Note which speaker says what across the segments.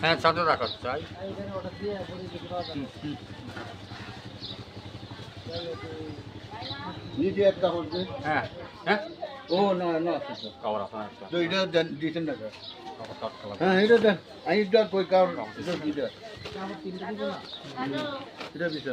Speaker 1: হ্যাঁ ছোট রাখো চাই।
Speaker 2: নিচে একটা হচ্ছে
Speaker 1: হ্যাঁ হ্যাঁ।
Speaker 2: ও না না।
Speaker 1: না একটা
Speaker 2: তো এটা দিয়েছেন?
Speaker 1: কবর করা
Speaker 2: হ্যাঁ এটা দেন। আমি এটা কই কার? এটা এটা দিতে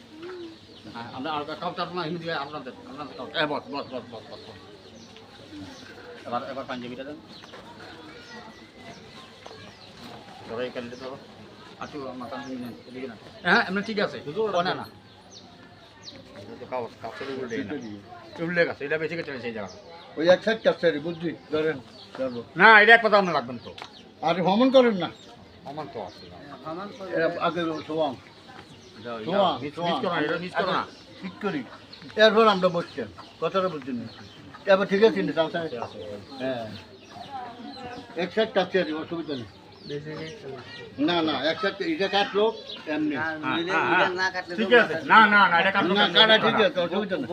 Speaker 1: আমরা আর আপনার হিন্দু আপনাদের আপনাদের কাউটা বস বস বস বস বস বস। এবার এবার পাঞ্জাবিটা দেন। ধরো এই ক্যান্ডিডেট ধরো আচ্ছা আমার এদিকে না হ্যাঁ এমনি ঠিক আছে। ও না না। এটা না
Speaker 2: এক
Speaker 1: না কথা আপনি রাখবেন তো।
Speaker 2: আর হমন করেন না।
Speaker 1: আমার তো আছে
Speaker 2: এরা আগে ঠিক করি এরপর আমরা বসছেন কথাটা বুঝছেন না এবার ঠিক আছে না হ্যাঁ এক সাইড আর অসুবিধা নেই না না এক সাইড এটা কাটলো এমনি
Speaker 1: হ্যাঁ, হ্যাঁ, হ্যাঁ। ঠিক আছে না না না এটা কাটলো
Speaker 2: না কাটা ঠিক আছে অসুবিধা নেই